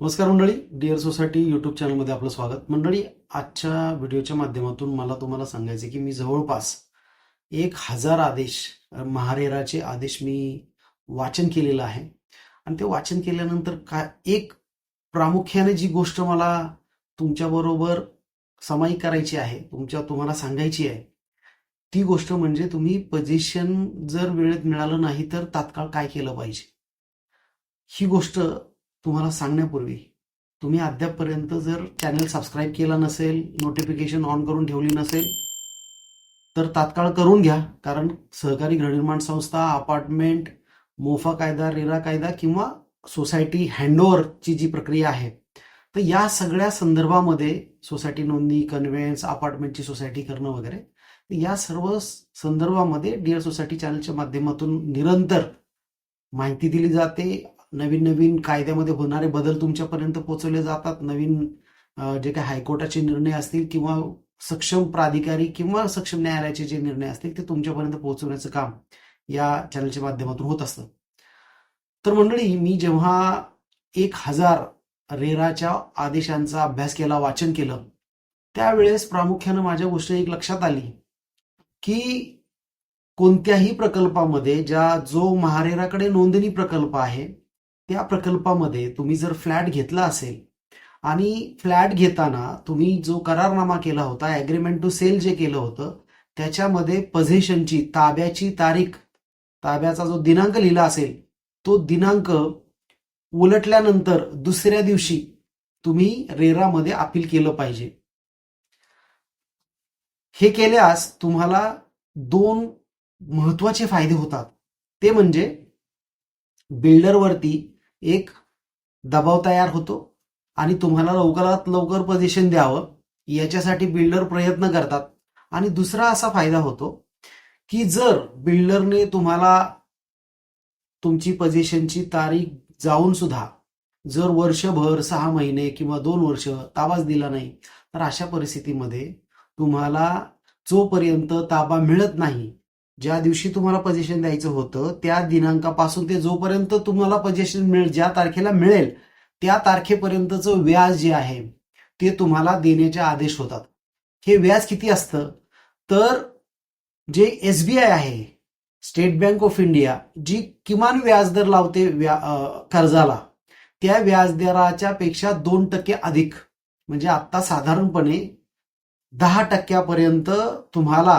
नमस्कार मंडळी dear society YouTube चॅनलमध्ये आपलं स्वागत. मंडळी आजच्या व्हिडिओच्या माध्यमातून मला तुम्हाला सांगायचं आहे की मी जवळपास एक हजार आदेश महारेराचे आदेश मी वाचन केलेलं आहे. आणि ते वाचन केल्यानंतर काय एक प्रामुख्याने जी गोष्ट मला तुमच्याबरोबर समायिक करायची आहे तुमच्या तुम्हाला सांगायची आहे ती गोष्ट म्हणजे तुम्ही पोझिशन जर वेळेत मिळालं नाही तर तात्काळ काय केलं पाहिजे? ही गोष्ट तुम्हाला सांगण्यापूर्वी तुम्ही अद्यापपर्यंत जर चॅनल सबस्क्राईब केला नसेल नोटिफिकेशन ऑन करून ठेवली नसेल तर तात्काळ करून घ्या. कारण सहकारी गृहनिर्माण संस्था अपार्टमेंट मोफा कायदा रेरा कायदा किंवा सोसायटी हँडओव्हरची जी प्रक्रिया आहे तर या सगळ्या संदर्भामध्ये सोसायटी नोंदणी कन्व्हेन्स अपार्टमेंटची सोसायटी करणं वगैरे या सर्व संदर्भामध्ये डिअर सोसायटी चॅनलच्या माध्यमातून निरंतर माहिती दिली जाते. नवीन नवीन कायद्यामध्ये होणारे बदल तुमच्यापर्यंत पोहोचवले जातात. नवीन जे काही हायकोर्टाचे निर्णय असतील किंवा सक्षम प्राधिकारी किंवा सक्षम न्यायालयाचे जे निर्णय असतील ते तुमच्यापर्यंत पोहोचवण्याचं काम या चॅनलच्या माध्यमातून होत असतं. तर मंडळी मी जेव्हा एक हजार रेराच्या आदेशांचा अभ्यास केला वाचन केलं त्यावेळेस प्रामुख्यानं माझ्या गोष्ट एक लक्षात आली की कोणत्याही प्रकल्पामध्ये ज्या जो महारेराकडे नोंदणी प्रकल्प आहे त्या प्रकल्पामध्ये तुम्ही जर फ्लॅट घेतला असेल आणि फ्लॅट घेताना तुम्ही जो करारनामा केला होता ॲग्रीमेंट टू सेल जे केलं होतं त्याच्यामध्ये पझेशनची ताब्याची तारीख ताब्याचा जो दिनांक लिहिला असेल तो दिनांक उलटल्यानंतर दुसऱ्या दिवशी तुम्ही रेरामध्ये अपील केलं पाहिजे. हे केल्यास तुम्हाला दोन महत्त्वाचे फायदे होतात. ते म्हणजे बिल्डरवरती एक दबाव तयार होतो आणि तुम्हाला लवकरात लवकर पोझिशन द्यावं. याच्यासाठी बिल्डर प्रयत्न करतात. आणि दुसरा असा फायदा होतो की जर बिल्डरने तुम्हाला तुमची पोझिशनची तारीख जाऊन सुद्धा जर वर्षभर सहा महिने किंवा दोन वर्ष ताबाच दिला नाही तर अशा परिस्थितीमध्ये तुम्हाला जोपर्यंत ताबा मिळत नाही ज्या दिवशी तुम्हाला पजेशन द्यायचं होतं त्या दिनांकापासून ते जोपर्यंत तुम्हाला पजेशन मिळेल ज्या तारखेला मिळेल त्या तारखेपर्यंतचं व्याज जे आहे ते तुम्हाला देण्याचे आदेश होतात. हे व्याज किती असतं? तर जे एस बी आय आहे स्टेट बँक ऑफ इंडिया जी किमान व्याजदर लावते व्या कर्जाला त्या व्याजदराच्या पेक्षा दोन टक्के अधिक म्हणजे आता साधारणपणे दहा टक्क्यापर्यंत तुम्हाला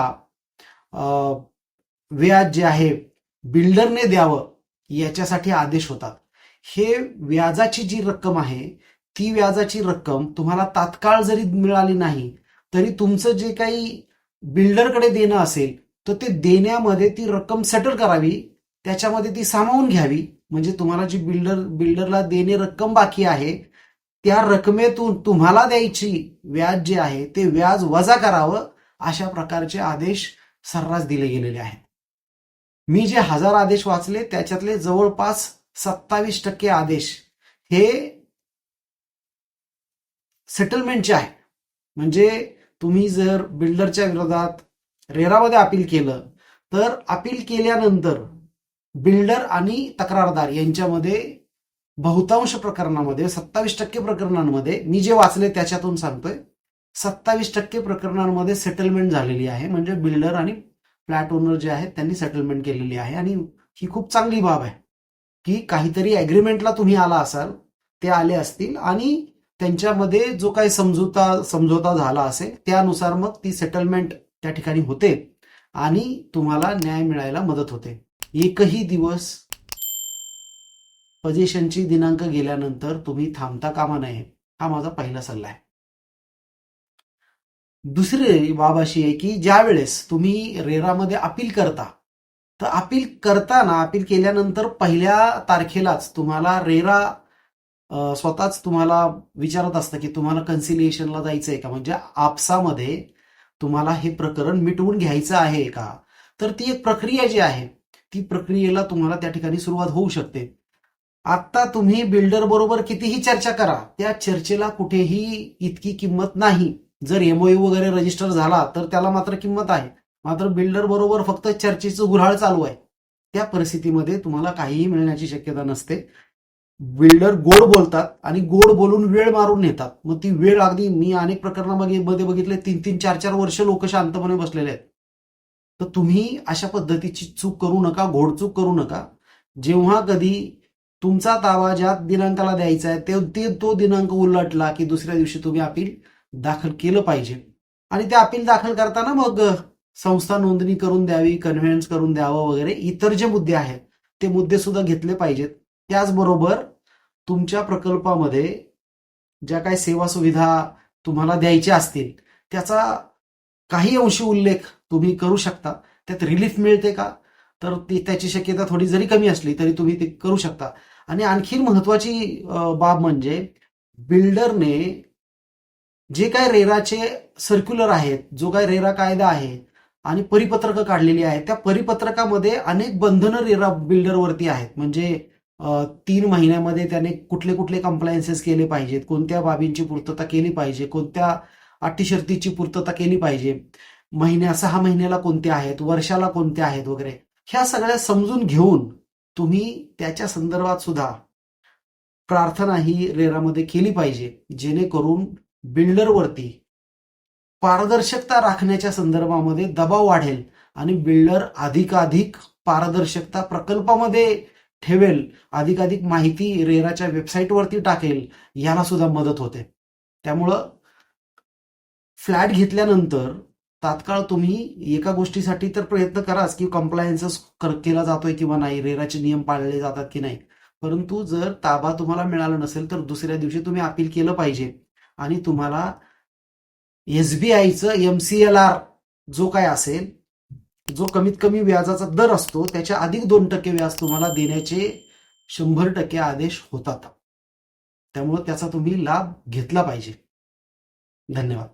व्याज जे आहे बिल्डरने द्यावं याच्यासाठी आदेश होतात. हे व्याजाची जी रक्कम आहे ती व्याजाची रक्कम तुम्हाला तात्काळ जरी मिळाली नाही तरी तुमचं जे काही बिल्डरकडे देणं असेल तर ते देण्यामध्ये ती रक्कम सेटल करावी त्याच्यामध्ये ती सामावून घ्यावी. म्हणजे तुम्हाला जी बिल्डर बिल्डरला देणे रक्कम बाकी आहे त्या रकमेतून तुम्हाला द्यायची व्याज जे आहे ते व्याज वजा करावं अशा प्रकारचे आदेश सर्रास दिले गेलेले आहेत. मी जे हजार आदेश वाचले त्याच्यातले जवळपास सत्तावीस टक्के आदेश हे सेटलमेंटचे आहेत. म्हणजे तुम्ही जर बिल्डरच्या विरोधात रेरामध्ये अपील केलं तर अपील केल्यानंतर बिल्डर आणि तक्रारदार यांच्यामध्ये बहुतांश प्रकरणामध्ये सत्तावीस टक्के प्रकरणांमध्ये मी जे वाचले त्याच्यातून सांगतोय सत्तावीस टक्के प्रकरणांमध्ये सेटलमेंट झालेली आहे. म्हणजे बिल्डर आणि फ्लॅट ओनर जे आहेत त्यांनी सेटलमेंट केलेली आहे. आणि ही खूप चांगली बाब आहे की काहीतरी ॲग्रीमेंटला तुम्ही आला असाल ते आले असतील आणि त्यांच्यामध्ये जो काही समजूता समझोता झाला असेल त्यानुसार मग ती सेटलमेंट त्या ठिकाणी होते आणि तुम्हाला न्याय मिळायला मदत होते. एकही दिवस पजेशनची दिनांक गेल्यानंतर तुम्ही थांबता कामा नये हा माझा पहिला सल्ला आहे. दुसरी बाब अशी आहे की ज्या वेळेस तुम्ही रेरामध्ये अपील करता तर अपील करताना अपील केल्यानंतर पहिल्या तारखेलाच तुम्हाला रेरा स्वतःच तुम्हाला विचारत असतं की तुम्हाला कन्सिलिएशनला जायचं आहे का? म्हणजे आपसामध्ये तुम्हाला हे प्रकरण मिटवून घ्यायचं आहे का? तर ती एक प्रक्रिया जी आहे ती प्रक्रियेला तुम्हाला त्या ठिकाणी सुरुवात होऊ शकते. आता तुम्ही बिल्डर बरोबर कितीही चर्चा करा त्या चर्चेला कुठेही इतकी किंमत नाही. जर एमओयू वगैरे रजिस्टर झाला तर त्याला मात्र किंमत आहे. मात्र बिल्डर बरोबर फक्त चर्चेचं गुऱ्हाळ चालू आहे. त्या परिस्थितीमध्ये तुम्हाला काहीही मिळण्याची शक्यता नसते. बिल्डर गोड बोलतात आणि गोड बोलून वेळ मारून नेतात. मग ती वेळ अगदी मी अनेक प्रकरणामध्ये बघितले तीन तीन चार चार वर्ष लोक शांतपणे बसलेले आहेत. तर तुम्ही अशा पद्धतीची चूक करू नका घोडचूक करू नका. जेव्हा कधी तुमचा ताबा ज्या दिनांकाला द्यायचा आहे ते तो दिनांक उलटला की दुसऱ्या दिवशी तुम्ही अपील दाखल केलं पाहिजे. आणि ते अपील दाखल करताना मग संस्था नोंदणी करून द्यावी कन्व्हेन्स करून द्यावं वगैरे इतर जे मुद्दे आहेत ते मुद्दे सुद्धा घेतले पाहिजेत. त्याचबरोबर तुमच्या प्रकल्पामध्ये ज्या काही सेवा सुविधा तुम्हाला द्यायच्या असतील त्याचा काही अंशी उल्लेख तुम्ही करू शकता. त्यात रिलीफ मिळते का? तर ती त्याची शक्यता थोडी जरी कमी असली तरी तुम्ही ते करू शकता. आणि आणखीन महत्वाची बाब म्हणजे बिल्डरने जे काय रेराचे सर्क्युलर आहेत जो काय रेरा कायदा आहे आणि परिपत्रकं काढलेली आहेत त्या परिपत्रकामध्ये अनेक बंधनं रेरा बिल्डरवरती आहेत. म्हणजे तीन महिन्यामध्ये त्याने कुठले कुठले कंप्लायन्सेस केले पाहिजेत कोणत्या बाबींची पूर्तता केली पाहिजे कोणत्या अटी शर्तीची पूर्तता केली पाहिजे महिन्या सहा महिन्याला कोणत्या आहेत वर्षाला कोणत्या आहेत वगैरे. ह्या सगळ्या समजून घेऊन तुम्ही त्याच्या संदर्भात सुद्धा प्रार्थना ही रेरामध्ये केली पाहिजे जेणेकरून बिल्डरवरती पारदर्शकता राखण्याच्या संदर्भामध्ये दबाव वाढेल आणि बिल्डर अधिकाधिक पारदर्शकता प्रकल्पामध्ये ठेवेल अधिकाधिक माहिती रेराच्या वेबसाईटवरती टाकेल याला सुद्धा मदत होते. त्यामुळं फ्लॅट घेतल्यानंतर तात्काळ तुम्ही एका गोष्टीसाठी तर प्रयत्न कराच की कम्प्लायन्सेस केला जातोय किंवा नाही रेराचे नियम पाळले जातात की नाही. परंतु जर ताबा तुम्हाला मिळाला नसेल तर दुसऱ्या दिवशी तुम्ही अपील केलं पाहिजे. आणि तुम्हाला एसबीआयचं एम सी एल आर जो काय असेल जो कमीत कमी व्याजाचा दर असतो त्याच्या अधिक दोन टक्के व्याज तुम्हाला देण्याचे शंभर टक्के आदेश होतात. त्यामुळे त्याचा तुम्ही लाभ घेतला पाहिजे. धन्यवाद.